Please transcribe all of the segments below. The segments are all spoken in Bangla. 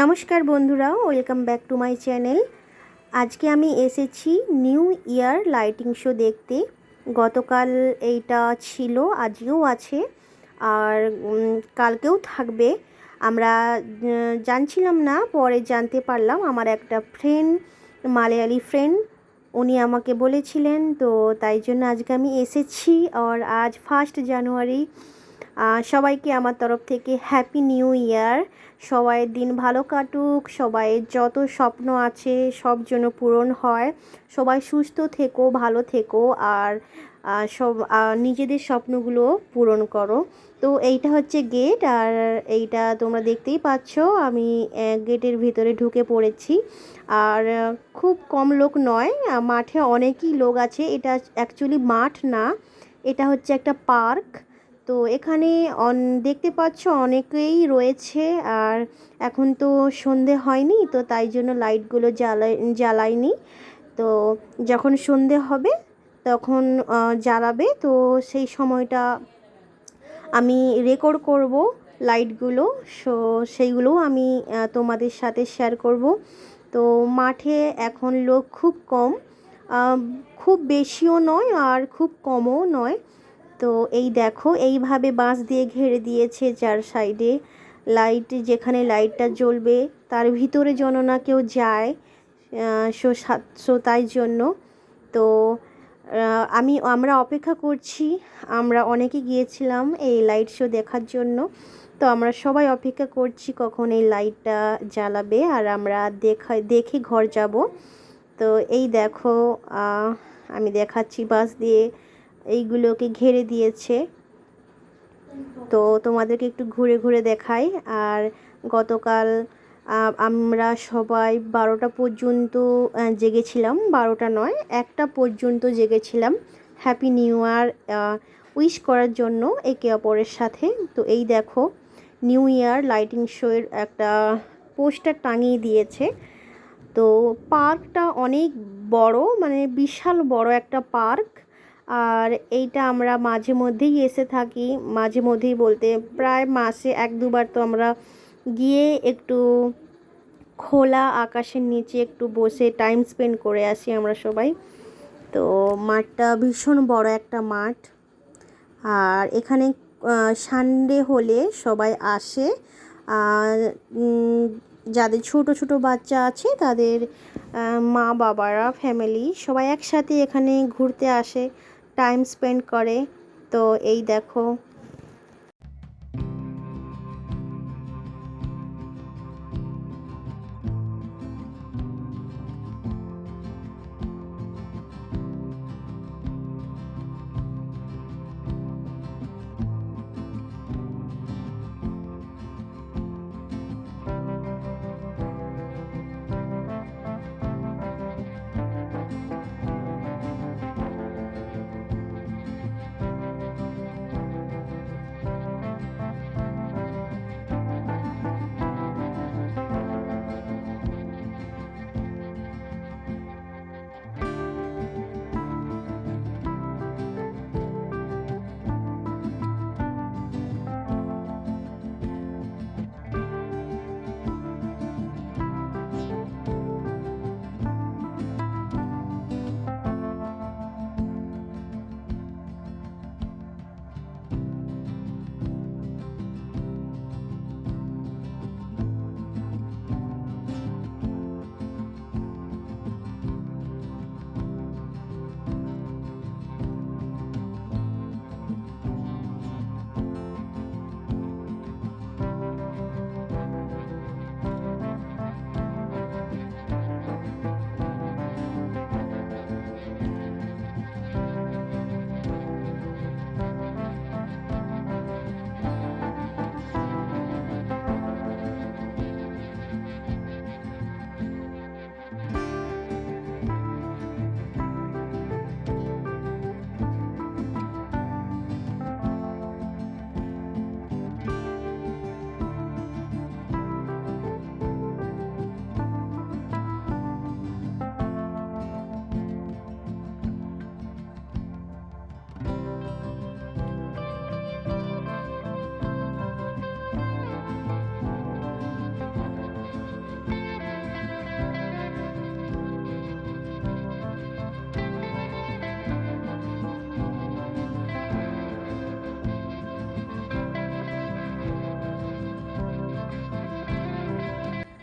নমস্কার বন্ধুরা, welcome back to my channel. আজকে আমি এসেছি নিউ ইয়ার লাইটিং শো দেখতে। গতকাল এইটা ছিল, আজকেও আছে, আর কালকেও থাকবে। আমরা জানছিলাম না, পরে জানতে পারলাম। আমার একটা ফ্রেন্ড মালয়ালি ফ্রেন্ড উনি আমাকে বলেছিলেন, তো তাই জন্য আজকে আমি এসেছি। আর আজ ফার্স্ট জানুয়ারি সবাইকে আমার তরফ থেকে হ্যাপি নিউ ইয়ার সবাইয়ের দিন ভালো কাটুক সবাইয়ের যত স্বপ্ন আছে সব যেন পূরণ হয়। সবাই সুস্থ থেকো, ভালো থেকো আর সব নিজেদের স্বপ্নগুলো পূরণ করো। তো এইটা হচ্ছে গেট আর এইটা তোমরা দেখতেই পাচ্ছ, আমি গেটের ভিতরে ঢুকে পড়েছি। আর খুব কম লোক নয় মাঠে অনেকই লোক আছে। এটা অ্যাকচুয়ালি মাঠ না, এটা হচ্ছে একটা পার্ক তো এখানে দেখতে পাচ্ছ অনেকেই রয়েছে আর এখন তো সন্ধে হয়নি, তো তাই জন্য লাইটগুলো জ্বালাই, জ্বালাইনি। তো যখন সন্ধে হবে তখন জ্বালাবে, তো সেই সময়টা আমি রেকর্ড করব লাইটগুলো। সো সেইগুলোও আমি তোমাদের সাথে শেয়ার করব। তো মাঠে এখন লোক খুব কম খুব বেশিও নয় আর খুব কমও নয়। তো এই দেখো, এইভাবে বাঁশ দিয়ে ঘেরে দিয়েছে চার সাইডে। লাইট, যেখানে লাইটটা জ্বলবে, তার ভিতরে যেন না কেউ যায় সো সো তাই জন্য। তো আমি, আমরা অপেক্ষা করছি, আমরা অনেকে গিয়েছিলাম এই লাইট শো দেখার জন্য। তো আমরা সবাই অপেক্ষা করছি কখন এই লাইটটা জ্বালাবে, আর আমরা দেখা, দেখে ঘর যাব। তো এই দেখো আমি দেখাচ্ছি বাস দিয়ে এইগুলোকে ঘেরে দিয়েছে। তো তোমাদেরকে একটু ঘুরে ঘুরে দেখাই। আর গতকাল আমরা সবাই বারোটা পর্যন্ত জেগেছিলাম। বারোটা নয়, একটা পর্যন্ত জেগেছিলাম। হ্যাপি নিউ ইয়ার উইশ করার জন্য একে অপরের সাথে। তো এই দেখো নিউ ইয়ার লাইটিং শোয়ের একটা পোস্টার টাঙিয়ে দিয়েছে। তো পার্কটা অনেক বড় মানে বিশাল বড় একটা পার্ক। আর এইটা আমরা মাঝে মধ্যেই এসে থাকি। মাঝে মধ্যেই বলতে প্রায় মাসে এক দুবার তো আমরা গিয়ে একটু খোলা আকাশের নিচে একটু বসে টাইম স্পেন্ড করে আসি আমরা সবাই। তো মাঠটা ভীষণ বড় একটা মাঠ। আর এখানে সানডে হলে সবাই আসে। যাদের ছোট ছোট বাচ্চা আছে তাদের মা বাবারা ফ্যামিলি সবাই একসাথে এখানে ঘুরতে আসে। টাইম স্পেন্ড করে। তো এই দেখো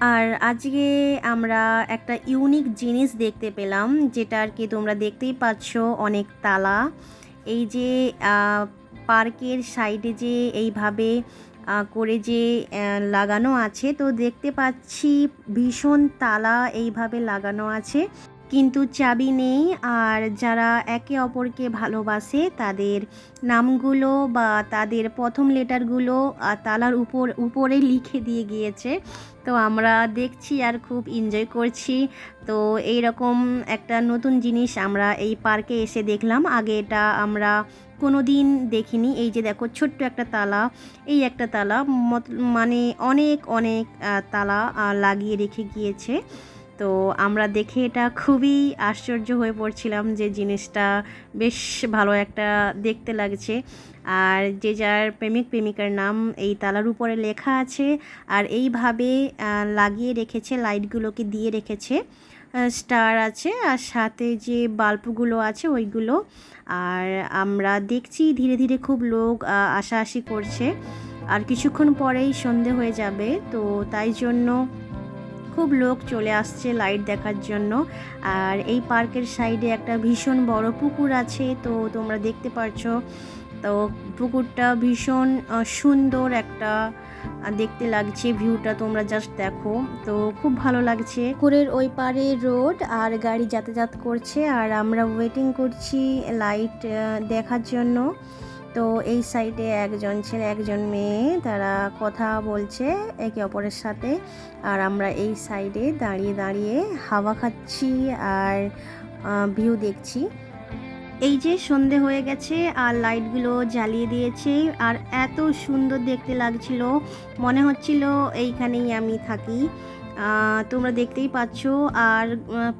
আর আজকে আমরা একটা ইউনিক জিনিস দেখতে পেলাম, যেটা আর কি তোমরা দেখতেই পাচ্ছ অনেক তালা। এই যে পার্কের সাইডে যে এইভাবে করে যে লাগানো আছে, তো দেখতে পাচ্ছি ভীষণ তালা এইভাবে লাগানো আছে। কিন্তু চাবি নেই। আর যারা একে অপরকে ভালোবাসে, তাদের নামগুলো বা তাদের প্রথম লেটারগুলো তালার উপর, উপরে লিখে দিয়ে গিয়েছে। তো আমরা দেখছি আর খুব এনজয় করছি। তো এই রকম একটা নতুন জিনিস আমরা এই পার্কে এসে দেখলাম। আগে এটা আমরা কোনো দিন দেখিনি। এই যে দেখো, ছোট্ট একটা তালা। এই একটা তালা মানে অনেক অনেক তালা লাগিয়ে রেখে গিয়েছে। তো আমরা দেখে এটা খুবই আশ্চর্য হয়ে পড়ছিলাম যে জিনিসটা বেশ ভালো একটা দেখতে লাগছে। আর যে যার প্রেমিক প্রেমিকার নাম এই তালার উপরে লেখা আছে আর এইভাবে লাগিয়ে রেখেছে, লাইটগুলোকে দিয়ে রেখেছে স্টার আছে আর সাথে যে বাল্বগুলো আছে ওইগুলো। আর আমরা দেখছি ধীরে ধীরে খুব লোক আসাআসি করছে। আর কিছুক্ষণ পরেই সন্ধে হয়ে যাবে, তো তাই জন্য খুব লোক চলে আসছে লাইট দেখার জন্য। আর এই পার্কের সাইডে একটা ভীষণ বড় পুকুর আছে, তো তোমরা দেখতে পারছ। তো পুকুরটা ভীষণ সুন্দর একটা দেখতে লাগছে ভিউটা তোমরা জাস্ট দেখো। তো খুব ভালো লাগছে। পুকুরের ওই পারে রোড আর গাড়ি যাতায়াত করছে, আর আমরা ওয়েটিং করছি লাইট দেখার জন্য। তো এই সাইডে একজন ছেলে, একজন মেয়ে, তারা কথা বলছে একে অপরের সাথে। আর আমরা এই সাইডে দাঁড়িয়ে দাঁড়িয়ে হাওয়া খাচ্ছি আর ভিউ দেখছি। এই যে সন্ধে হয়ে গেছে আর লাইটগুলো জ্বালিয়ে দিয়েছে আর এত সুন্দর দেখতে লাগছিল। মনে হচ্ছিল এইখানেই আমি থাকি। তোমরা দেখতেই পাচ্ছ। আর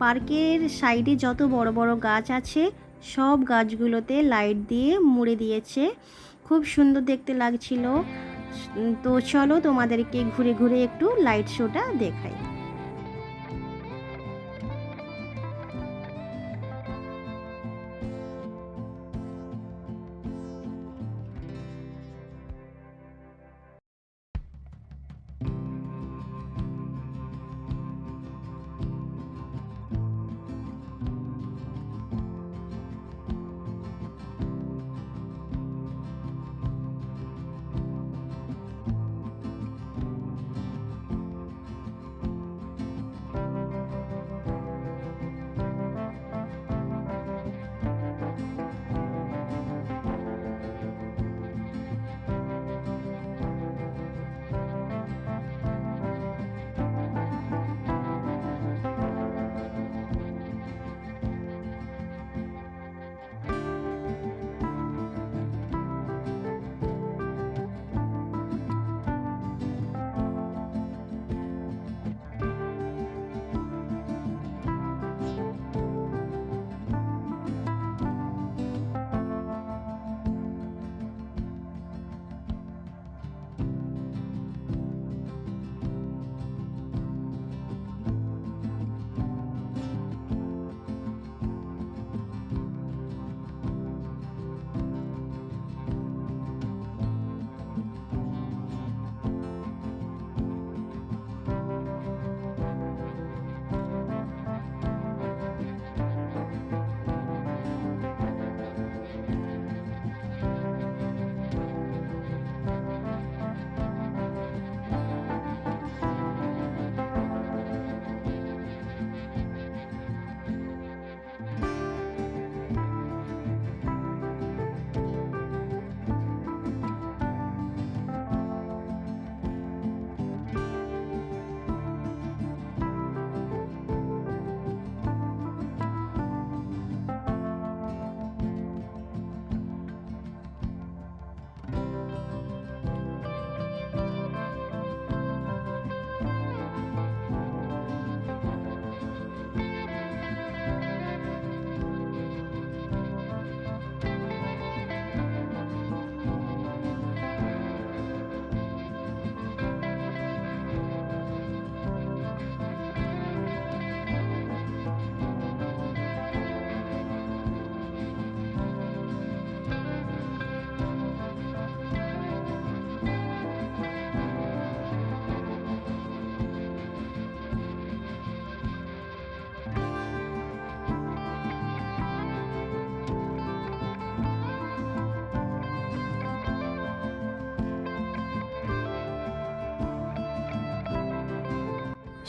পার্কের সাইডে যত বড় বড় গাছ আছে সব গাছগুলোতে লাইট দিয়ে মুড়ে দিয়েছে। খুব সুন্দর দেখতে লাগছিল। তো চলো তোমাদেরকে ঘুরে ঘুরে একটু লাইট শোটা দেখাই।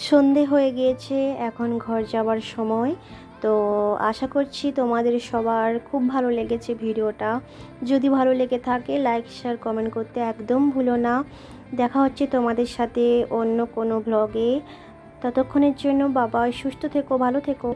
সন্ধে হয়ে গিয়েছে, এখন ঘর যাওয়ার সময়। তো আশা করছি তোমাদের সবার খুব ভালো লেগেছে ভিডিওটা। যদি ভালো লেগে থাকে লাইক শেয়ার কমেন্ট করতে একদম ভুলো না। দেখা হচ্ছে তোমাদের সাথে অন্য কোনো ব্লগে ততক্ষণের জন্য বাবা সুস্থ থেকো, ভালো থেকো।